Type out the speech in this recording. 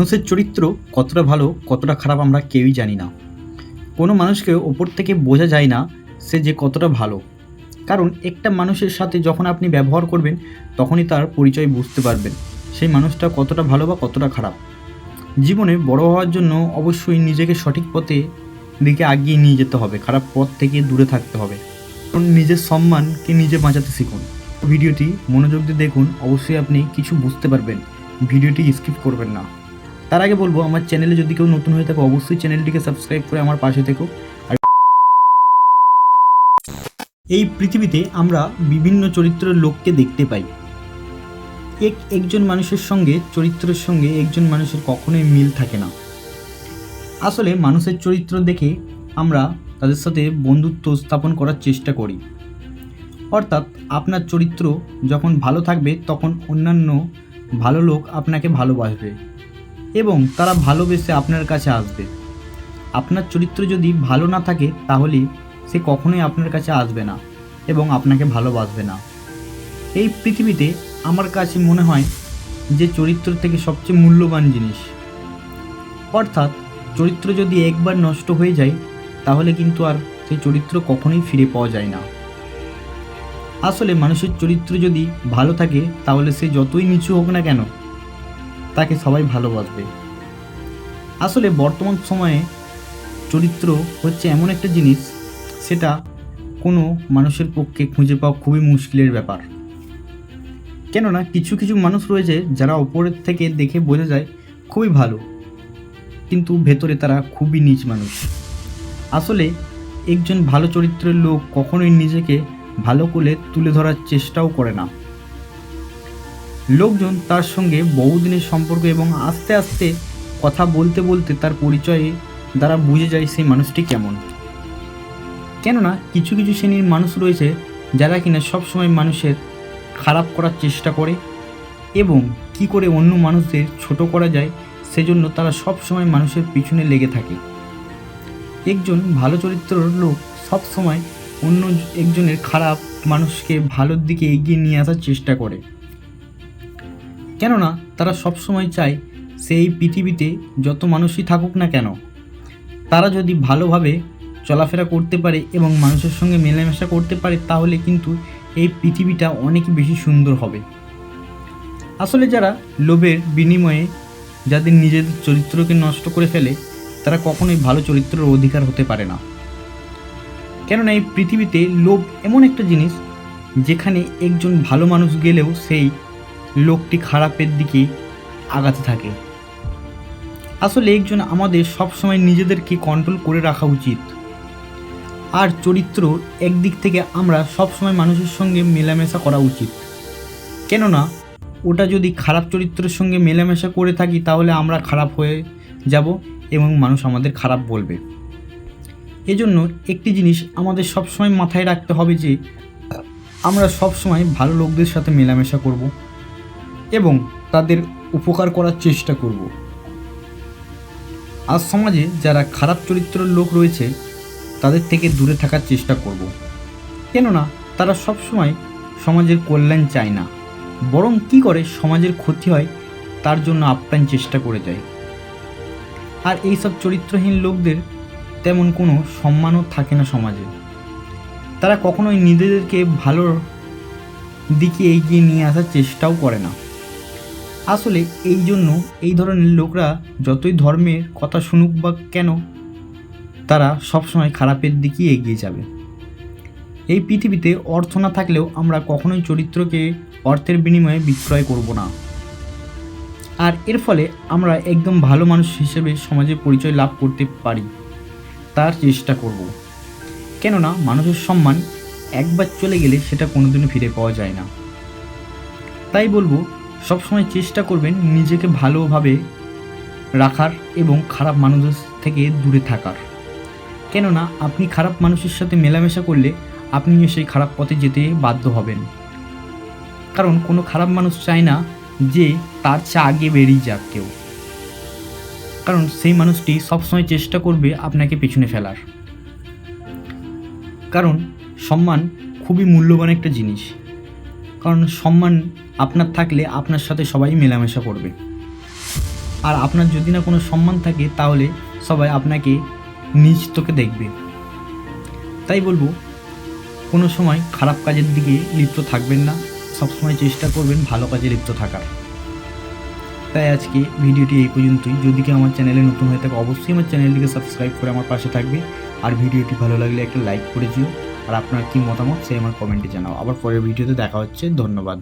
মানুষের চরিত্র কতটা ভালো, কতটা খারাপ আমরা কেউই জানি না। কোনো মানুষকে ওপর থেকে বোঝা যায় না সে যে কতটা ভালো। কারণ একটা মানুষের সাথে যখন আপনি ব্যবহার করবেন, তখনই তার পরিচয় বুঝতে পারবেন সেই মানুষটা কতটা ভালো বা কতটা খারাপ। জীবনে বড় হওয়ার জন্য অবশ্যই নিজেকে সঠিক পথে দিকে আগিয়ে নিয়ে যেতে হবে, খারাপ পথ থেকে দূরে থাকতে হবে। নিজের সম্মানকে নিজে বাঁচাতে শিখুন। ভিডিওটি মনোযোগ দিয়ে দেখুন, অবশ্যই আপনি কিছু বুঝতে পারবেন। ভিডিওটি স্কিপ করবেন না। তার আগে বলব, আমার চ্যানেলে যদি কেউ নতুন হয়ে থাকে, অবশ্যই চ্যানেলটিকে সাবস্ক্রাইব করে আমার পাশে থেকো। আর এই পৃথিবীতে আমরা বিভিন্ন চরিত্রের লোককে দেখতে পাই। এক, একজন মানুষের সঙ্গে, চরিত্রের সঙ্গে একজন মানুষের কখনোই মিল থাকে না। আসলে মানুষের চরিত্র দেখে আমরা তাদের সাথে বন্ধুত্ব স্থাপন করার চেষ্টা করি। অর্থাৎ আপনার চরিত্র যখন ভালো থাকবে, তখন অন্যান্য ভালো লোক আপনাকে ভালোবাসবে। এবং তারা ভালোবেসে আপনার কাছে আসবে। আপনার চরিত্র যদি ভালো না থাকে, তাহলে সে কখনোই আপনার কাছে আসবে না এবং আপনাকে ভালোবাসবে না। এই পৃথিবীতে আমার কাছে মনে হয় যে চরিত্র থেকে সবচেয়ে মূল্যবান জিনিস। অর্থাৎ চরিত্র যদি একবার নষ্ট হয়ে যায়, তাহলে কিন্তু আর সেই চরিত্র কখনোই ফিরে পাওয়া যায় না। আসলে মানুষের চরিত্র যদি ভালো থাকে, তাহলে সে যতই নিচু হোক না কেন তাকে সবাই ভালোবাসবে। আসলে বর্তমান সময়ে চরিত্র হচ্ছে এমন একটা জিনিস, সেটা কোনো মানুষের পক্ষে খুঁজে পাওয়া খুবই মুশকিলের ব্যাপার। কেননা কিছু কিছু মানুষ রয়েছে যারা ওপরের থেকে দেখে বোঝা যায় খুবই ভালো, কিন্তু ভেতরে তারা খুবই নিচ মানুষ। আসলে একজন ভালো চরিত্রের লোক কখনোই নিজেকে ভালো করে তুলে ধরার চেষ্টাও করে না। লোকজন তার সঙ্গে বহুদিনের সম্পর্ক এবং আস্তে আস্তে কথা বলতে বলতে তার পরিচয়ে দ্বারা বুঝে যায় সেই মানুষটি কেমন। কেননা কিছু কিছু শ্রেণির মানুষ রয়েছে যারা কিনা সবসময় মানুষের খারাপ করার চেষ্টা করে এবং কি করে অন্য মানুষদের ছোট করা যায় সেজন্য তারা সব সময় মানুষের পিছনে লেগে থাকে। একজন ভালো চরিত্রের লোক সব সময় অন্য একজনের খারাপ মানুষকে ভালোর দিকে এগিয়ে নিয়ে আসার চেষ্টা করে। কেননা তারা সব সময় চায় সেই পৃথিবীতে যত মানুষই থাকুক না কেন। তারা যদি ভালোভাবে চলাফেরা করতে পারে এবং মানুষের সঙ্গে মেলামেশা করতে পারে, তাহলে কিন্তু এই পৃথিবীটা অনেক বেশি সুন্দর হবে। আসলে যারা লোভের বিনিময়ে যাদের নিজেদের চরিত্রকে নষ্ট করে ফেলে, তারা কখনোই ভালো চরিত্রের অধিকার হতে পারে না। কেননা এই পৃথিবীতে লোভ এমন একটা জিনিস, যেখানে একজন ভালো মানুষ গেলেও সেই লোকটি খারাপের দিকে আগাতে থাকে। আসলে একজন আমাদের সবসময় নিজেদেরকে কন্ট্রোল করে রাখা উচিত। আর চরিত্র একদিক থেকে আমরা সবসময় মানুষের সঙ্গে মেলামেশা করা উচিত। কেননা, ওটা যদি খারাপ চরিত্রের সঙ্গে মেলামেশা করে থাকি, তাহলে আমরা খারাপ হয়ে যাব এবং মানুষ আমাদের খারাপ বলবে। এজন্য একটি জিনিস আমাদের সবসময় মাথায় রাখতে হবে যে, আমরা সবসময় ভালো লোকদের সাথে মেলামেশা করব। এবং তাদের উপকার করার চেষ্টা করব। আজ সমাজে যারা খারাপ চরিত্রের লোক রয়েছে, তাদের থেকে দূরে থাকার চেষ্টা করব। কেননা, তারা সবসময় সমাজের কল্যাণ চায় না। বরং কি করে সমাজের ক্ষতি হয়, তার জন্য আপ্রাণ চেষ্টা করে যায়। আর এই সব চরিত্রহীন লোকদের তেমন কোনো সম্মানও থাকে না সমাজে। তারা কখনোই নিজেদেরকে ভালো দিকে এগিয়ে নিয়ে আসার চেষ্টাও করে না। আসলে এই জন্য এই ধরনের লোকরা যতই ধর্মের কথা শুনুক বা কেন, তারা সবসময় খারাপের দিকেই এগিয়ে যাবে। এই পৃথিবীতে অর্থ না থাকলেও আমরা কখনোই চরিত্রকে অর্থের বিনিময়ে বিক্রয় করব না। আর এর ফলে আমরা একদম ভালো মানুষ হিসেবে সমাজে পরিচয় লাভ করতে পারি, তার চেষ্টা করব। কেননা মানুষের সম্মান একবার চলে গেলে সেটা কোনোদিনও ফিরে পাওয়া যায় না। তাই বলব সবসময় চেষ্টা করবেন নিজেকে ভালোভাবে রাখার এবং খারাপ মানুষের থেকে দূরে থাকার। কেননা, আপনি খারাপ মানুষের সাথে মেলামেশা করলে আপনিও সেই খারাপ পথে যেতে বাধ্য হবেন। কারণ, কোনো খারাপ মানুষ চায় না যে তার চা আগে বেরিয়ে যাক কেউ। কারণ, সেই মানুষটি সবসময় চেষ্টা করবে আপনাকে পেছনে ফেলার। কারণ, সম্মান খুবই মূল্যবান একটা জিনিস। কারণ সম্মান আপনার থাকলে আপনার সাথে সবাই মেলামেশা করবে। আর আপনার যদি না কোনো সম্মান থাকে, তাহলে সবাই আপনাকে নিজ তোকে দেখবে। তাই বলব, কোনো সময় খারাপ কাজের দিকে লিপ্ত থাকবেন না, সবসময় চেষ্টা করবেন ভালো কাজে লিপ্ত থাকার। তাই আজকে ভিডিওটি এই পর্যন্তই। যদি কেউ আমার চ্যানেলে নতুন হয়ে থাকে, অবশ্যই আমার চ্যানেলটিকে সাবস্ক্রাইব করে আমার পাশে থাকবে। আর ভিডিওটি ভালো লাগলে একটা লাইক করে দিও। আর আপনার কি মতামত সে আমার কমেন্টে জানাও। আবার পরের ভিডিওতে দেখা হচ্ছে। ধন্যবাদ।